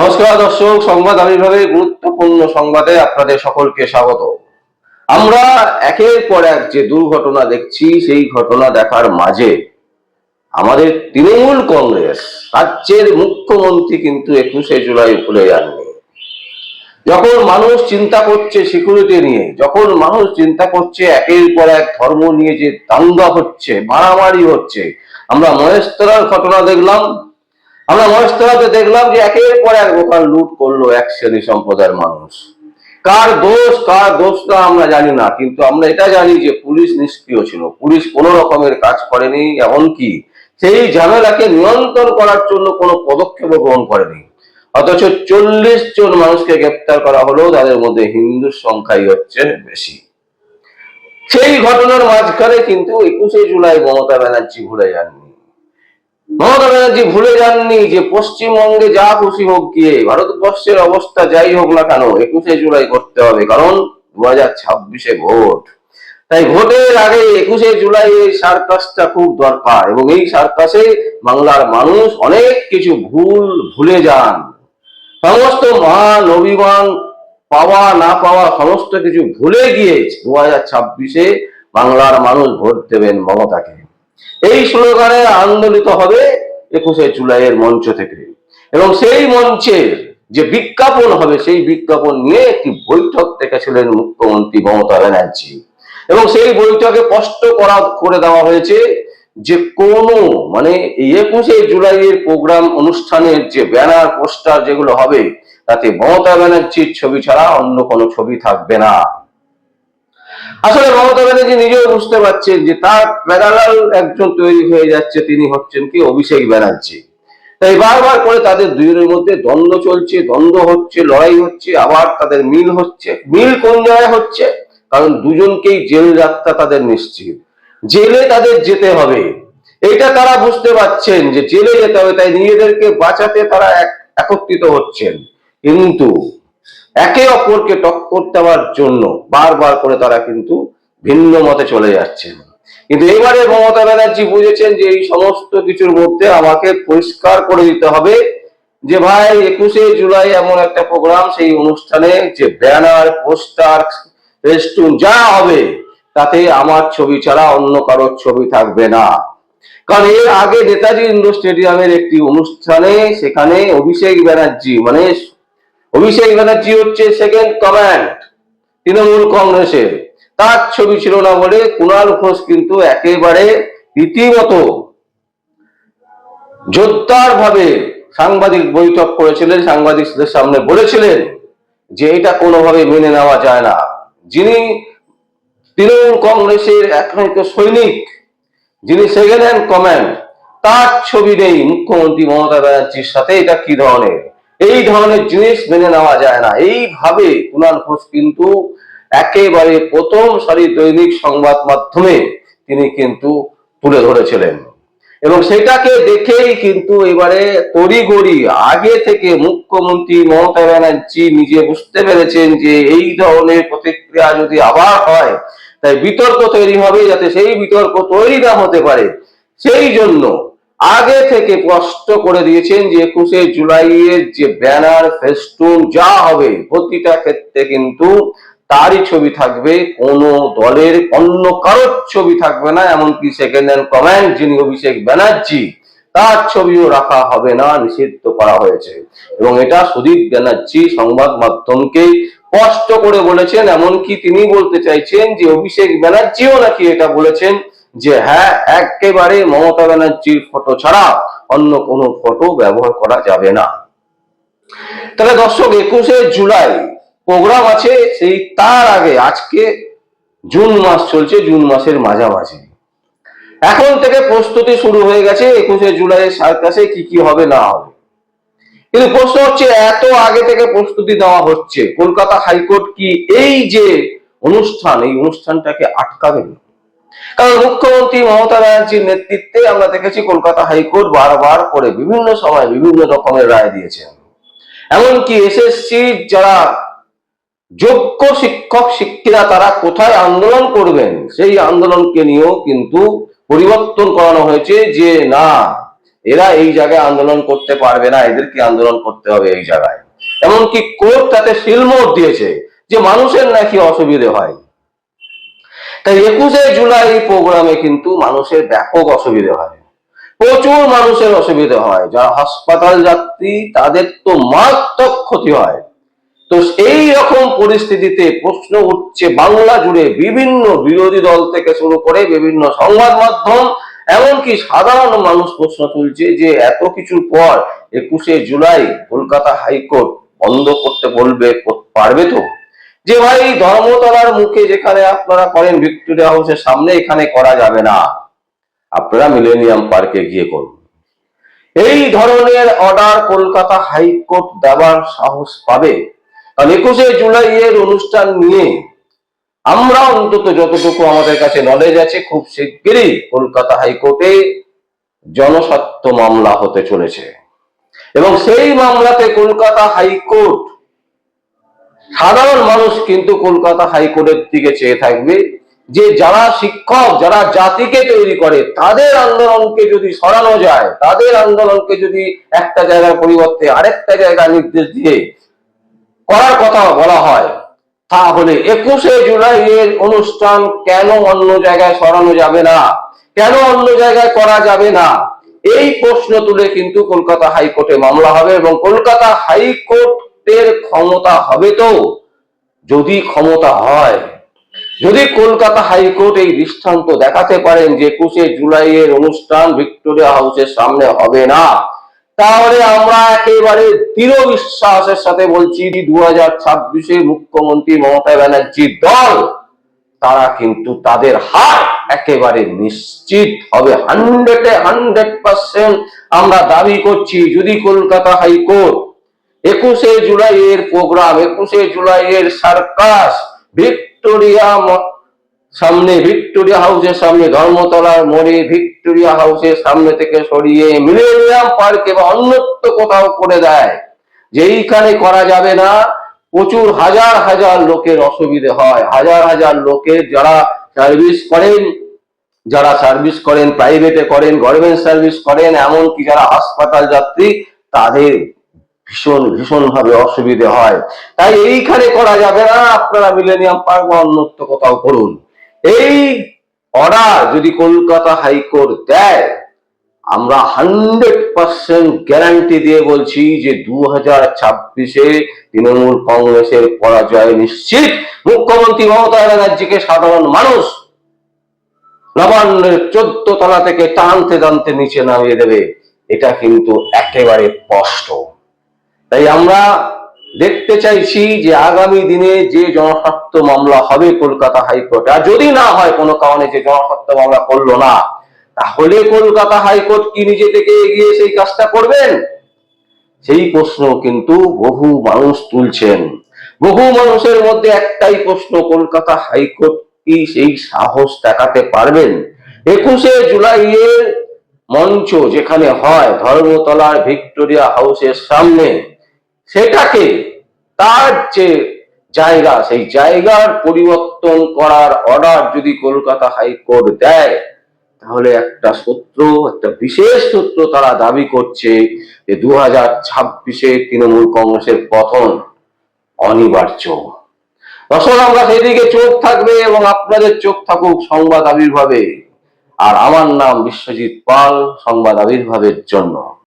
নমস্কার দর্শক, সংবাদ আবির্ভাবে গুরুত্বপূর্ণ সংবাদে আপনাদের সকলকে স্বাগত। আমরা একের পর এক যে দুর্ঘটনা দেখছি, সেই ঘটনা দেখার মাঝে আমাদের তৃণমূল কংগ্রেস, রাজ্যের মুখ্যমন্ত্রী কিন্তু একুশে জুলাই ভুলে যাননি। যখন মানুষ চিন্তা করছে সিকিউরিটি নিয়ে, যখন মানুষ চিন্তা করছে একের পর এক ধর্ম নিয়ে যে দাঙ্গা হচ্ছে, মারামারি হচ্ছে, আমরা মহেশতলার ঘটনা দেখলাম। আমরা মহেশতলাতে দেখলাম যে একের পর এক দোকান লুট করল এক শ্রেণি সম্প্রদায়ের মানুষ। কার দোষ কার দোষ না আমরা জানি না, কিন্তু আমরা এটা জানি যে পুলিশ নিষ্ক্রিয় ছিল। পুলিশ কোনো রকমের কাজ করেনি, এমনকি সেই ঝামেলাকে নিয়ন্ত্রণ করার জন্য কোনো পদক্ষেপ গ্রহণ করেনি। অথচ চল্লিশ জন মানুষকে গ্রেপ্তার করা হলো, তাদের মধ্যে হিন্দুর সংখ্যাই হচ্ছে বেশি। সেই ঘটনার মাঝখানে কিন্তু একুশে জুলাই মমতা ব্যানার্জি ভুলে যাননি। মমতা ব্যানার্জি ভুলে যাননি যে পশ্চিমবঙ্গে যা খুশি হোক গিয়ে, ভারতবর্ষের অবস্থা যাই হোক না কেন, একুশে জুলাই করতে হবে, কারণ দু হাজার ছাব্বিশে ভোট। তাই ভোটের আগে একুশে জুলাই এই সার্কাসটা খুব দরকার, এবং এই সার্কাসে বাংলার মানুষ অনেক কিছু ভুল ভুলে যান। সমস্ত মান অভিমান, পাওয়া, না পাওয়া, সমস্ত কিছু ভুলে গিয়ে দু হাজার ছাব্বিশে বাংলার মানুষ ভোট দেবেন মমতাকে। এই স্লোগানে আন্দোলিত হবে একুশে জুলাইয়ের মঞ্চ থেকে। এবং সেই মঞ্চের যে বিজ্ঞাপন হবে, সেই বিজ্ঞাপন নিয়ে একটি বৈঠক ডেকেছিলেন মুখ্যমন্ত্রী মমতা ব্যানার্জি। এবং সেই বৈঠকে স্পষ্ট করা, করে দেওয়া হয়েছে যে কোন মানে একুশে জুলাইয়ের প্রোগ্রাম অনুষ্ঠানের যে ব্যানার, পোস্টার যেগুলো হবে, তাতে মমতা ব্যানার্জির ছবি ছাড়া অন্য কোনো ছবি থাকবে না। আসলে মমতা ব্যানার্জি নিজেও বুঝতে পারছেন যে তার প্যারালাল একজন তৈরি হয়ে যাচ্ছে, তিনি হচ্ছেন কি অভিষেক ব্যানার্জি। তাই বারবার করে তাদের দুজনের মধ্যে দ্বন্দ্ব চলছে, দ্বন্দ্ব হচ্ছে, লড়াই হচ্ছে, আবার তাদের মিল হচ্ছে। মিল কোন জায়গায় হচ্ছে? কারণ দুজনকেই জেল যাত্রা তাদের নিশ্চিত। জেলে তাদের যেতে হবে। এটা তারা বুঝতে পারছেন যে জেলে যেতে হবে, তাই নিজেদেরকে বাঁচাতে তারা এক- একত্রিত হচ্ছেন। কিন্তু একে অপরকে টক্কর দেওয়ার জন্য বারবার করে তারা কিন্তু ভিন্ন মতে চলে যাচ্ছেন কিন্তু এবারে মমতা ব্যানার্জি বুঝেছেন যে এই সমস্ত কিছুর মধ্যে আমাকে পরিষ্কার করে দিতে হবে যে ভাই, একুশে জুলাই এমন একটা প্রোগ্রাম, সেই অনুষ্ঠানে যে ব্যানার, পোস্টার ফেস্টুন যা হবে, তাতে আমার ছবি ছাড়া অন্য কারোর ছবি থাকবে না। কারণ এর আগে নেতাজি ইন্ডোর স্টেডিয়ামের একটি অনুষ্ঠানে সেখানে অভিষেক ব্যানার্জি মানে অভিষেক ব্যানার্জি হচ্ছে সেকেন্ড কমান্ড তৃণমূল কংগ্রেসের। তার ছবি ছিল না বলে কুণাল ঘোষ কিন্তু একেবারে রীতিমতো জোরদার ভাবে সাংবাদিক বৈঠক করেছিলেন, সাংবাদিকদের সামনে বলেছিলেন যে এটা কোনোভাবে মেনে নেওয়া যায় না। যিনি তৃণমূল কংগ্রেসের একমাত্র সৈনিক, যিনি সেকেন্ড হ্যান্ড কমান্ড তার ছবি নেই মুখ্যমন্ত্রী মমতা ব্যানার্জির সাথে। এটা কি ধরনের? এই ধরনের জিনিস মেনে নেওয়া যায় না। এইভাবে কুণাল ঘোষ কিন্তু একেবারে প্রথম সারি দৈনিক সংবাদ মাধ্যমে তিনি কিন্তু তুলে ধরেছিলেন। এবং সেটাকে দেখেই কিন্তু এবারে তড়িগড়ি আগে থেকে মুখ্যমন্ত্রী মমতা ব্যানার্জি নিজে বুঝতে পেরেছেন যে এই ধরনের প্রতিক্রিয়া যদি আবার হয়, তাই বিতর্ক তৈরি হবে যাতে সেই বিতর্ক তৈরি না হতে পারে। সেই জন্য আগে থেকে স্পষ্ট করে দিয়েছেন যে একুশে জুলাইয়ের যে ব্যানার ফেস্টুন যা হবে, প্রতিটা ক্ষেত্রে কিন্তু তারই ছবি থাকবে, কোন দলের অন্য কারোর ছবি থাকবে না, এমনকি সেকেন্ড হ্যান্ড কমান্ড যিনি অভিষেক ব্যানার্জি, তার ছবিও রাখা হবে না, নিষিদ্ধ করা হয়েছে। এবং এটা সুদীপ ব্যানার্জি সংবাদ মাধ্যমকে স্পষ্ট করে বলেছেন, এমনকি তিনি বলতে চাইছেন যে অভিষেক ব্যানার্জিও নাকি এটা বলেছেন যে হ্যাঁ একেবারে মমতা ব্যানার্জির ফটো ছাড়া অন্য কোনো ফটো ব্যবহার করা যাবে না। তাহলে দর্শক, একুশে জুলাই প্রোগ্রাম আছে, সেই তার আগে, আজকে জুন মাস চলছে, জুন মাসের মাঝামাঝি। এখন থেকে প্রস্তুতি শুরু হয়ে গেছে, একুশে জুলাই সার্কাসে কি কি হবে না হবে। কিন্তু প্রশ্ন হচ্ছে, এত আগে থেকে প্রস্তুতি দেওয়া হচ্ছে, কলকাতা হাইকোর্ট কি এই যে অনুষ্ঠান, এই অনুষ্ঠানটাকে আটকাবে না? কারণ মুখ্যমন্ত্রী মমতা ব্যানার্জির নেতৃত্বে আমরা দেখেছি কলকাতা হাইকোর্ট বারবার করে বিভিন্ন সময় বিভিন্ন রকমের রায় দিয়েছেন। এমনকি এসএসসি যারা যোগ্য শিক্ষক, শিক্ষিকা, তারা কোথায় আন্দোলন করবেন? সেই আন্দোলনকে নিয়েও কিন্তু পরিবর্তন করানো হয়েছে যে না, এরা এই জায়গায় আন্দোলন করতে পারবে না, এদেরকে আন্দোলন করতে হবে এই জায়গায়। এমনকি কোর্ট তাতে সিলমোট দিয়েছে যে মানুষের নাকি অসুবিধে হয়। তাই একুশে জুলাই প্রোগ্রামে কিন্তু মানুষের ব্যাপক অসুবিধে হয়। প্রচুর মানুষের অসুবিধে হয়। যারা হাসপাতাল যাত্রী, তাদের তো মারাত্মক ক্ষতি হয়। তো এই রকম পরিস্থিতিতে প্রশ্ন উঠছে বাংলা জুড়ে বিভিন্ন বিরোধী দল থেকে শুরু করে বিভিন্ন সংবাদ মাধ্যম, এমনকি সাধারণ মানুষ প্রশ্ন তুলছে যে এত কিছুর পর একুশে জুলাই কলকাতা হাইকোর্ট বন্ধ করতে বলবে পারবে তো? যে ভাই ধর্মতলার মুখে যেখানে আপনারা করেন ভিক্টোরিয়া হাউসের সামনে, এখানে করা যাবে না। আপনারা মিলেনিয়াম পার্কে গিয়ে করুন। এই ধরনের অর্ডার কলকাতা হাইকোর্ট দেওয়ার সাহস পাবে। কারণ একুশে জুলাই এর অনুষ্ঠান নিয়ে আমরা অন্তত যতটুকু আমাদের কাছে নলেজ আছে, খুব শিগগিরই কলকাতা হাইকোর্টে জনস্বার্থ মামলা হতে চলেছে। এবং সেই মামলাতে কলকাতা হাইকোর্ট সাধারণ মানুষ কিন্তু কলকাতা হাইকোর্টের দিকে চেয়ে থাকবে যে যারা শিক্ষক, যারা জাতিকে তৈরি করে, তাদের আন্দোলনকে যদি সরানো যায়, তাদের আন্দোলনকে যদি একটা জায়গার পরিবর্তে আরেকটা জায়গায় নির্দেশ দিয়ে করার কথা বলা হয়, তাহলে একুশে জুলাই এর অনুষ্ঠান কেন অন্য জায়গায় সরানো যাবে না? কেন অন্য জায়গায় করা যাবে না? এই প্রশ্ন তুলে কিন্তু কলকাতা হাইকোর্টে মামলা হবে এবং কলকাতা হাইকোর্টের ক্ষমতা হবে তো? যদি ক্ষমতা হয়, যদি কলকাতা হাইকোর্ট এই দৃষ্টান্ত দেখাতে পারেন যে একুশে জুলাইয়ের অনুষ্ঠান ভিক্টোরিয়া হাউসের সামনে হবে না, তাহলে আমরা একেবারে দৃঢ় বিশ্বাসের সাথে বলছি দু হাজার ছাব্বিশে মুখ্যমন্ত্রী মমতা ব্যানার্জির দল, তারা কিন্তু তাদের হার একেবারে নিশ্চিত হবে। হান্ড্রেডে হান্ড্রেড পার্সেন্ট আমরা দাবি করছি, যদি কলকাতা হাইকোর্ট একুশে জুলাই এর প্রোগ্রাম, একুশে জুলাই এর সার্কাস, ভিক্টোরিয়া সামনে ভিক্টোরিয়া হাউসের সামনে ধর্মতলার মোড়ে ভিক্টোরিয়া হাউসের সামনে থেকে সরিয়ে মিলেনিয়াম পার্কে বা অন্যত্র কোথাও করে দেয়। যে এইখানে করা যাবে না, প্রচুর হাজার হাজার লোকের অসুবিধে হয়। হাজার হাজার লোকের যারা সার্ভিস করেন, যারা সার্ভিস করেন, প্রাইভেটে করেন, গভর্নমেন্ট সার্ভিস করেন, এমনকি যারা হাসপাতাল যাত্রী, তাদের ভীষণ ভীষণ ভাবে অসুবিধে হয়। তাই এইখানে করা যাবে না, আপনারা মিলেনিয়াম পার্ক বা অন্যত্র কোথাও করুন এই অর্ডার যদি কলকাতা হাইকোর্ট দেয়, আমরা হান্ড্রেড পার্সেন্ট গ্যারান্টি দিয়ে বলছি যে দু হাজার ছাব্বিশে তৃণমূল কংগ্রেসের পরাজয় নিশ্চিত। মুখ্যমন্ত্রী মমতা ব্যানার্জিকে সাধারণ মানুষ নবান্নের চোদ্দ তলা থেকে টানতে টানতে নিচে নামিয়ে দেবে। এটা কিন্তু একেবারে স্পষ্ট। তাই আমরা দেখতে চাইছি যে আগামী দিনে যে জনস্বার্থ মামলা হবে কলকাতা হাইকোর্টে, আর যদি না হয় কোনো কারণে যে জনস্বার্থ মামলা করল না, তাহলে কলকাতা হাইকোর্ট কি নিজে থেকে এগিয়ে সেই কাজটা করবেন? সেই প্রশ্ন কিন্তু বহু মানুষ তুলছেন। বহু মানুষের মধ্যে একটাই প্রশ্ন, কলকাতা হাইকোর্ট কি সেই সাহস দেখাতে পারবেন? একুশে জুলাইয়ের মঞ্চ যেখানে হয়, ধর্মতলার ভিক্টোরিয়া হাউসের সামনে সেটাকে তার যে জায়গা, সেই জায়গার পরিবর্তন করার অর্ডার যদি কলকাতা হাইকোর্ট দেয়, তাহলে একটা সূত্র, একটা বিশেষ সূত্র তারা দাবি করছে যে দু হাজার ছাব্বিশে তৃণমূল কংগ্রেসের পতন অনিবার্য। দর্শক, আমরা সেদিকে চোখ থাকবে এবং আপনাদের চোখ থাকুক সংবাদ আবির্ভাবে। আর আমার নাম বিশ্বজিৎ পাল, সংবাদ আবির্ভাবের জন্য।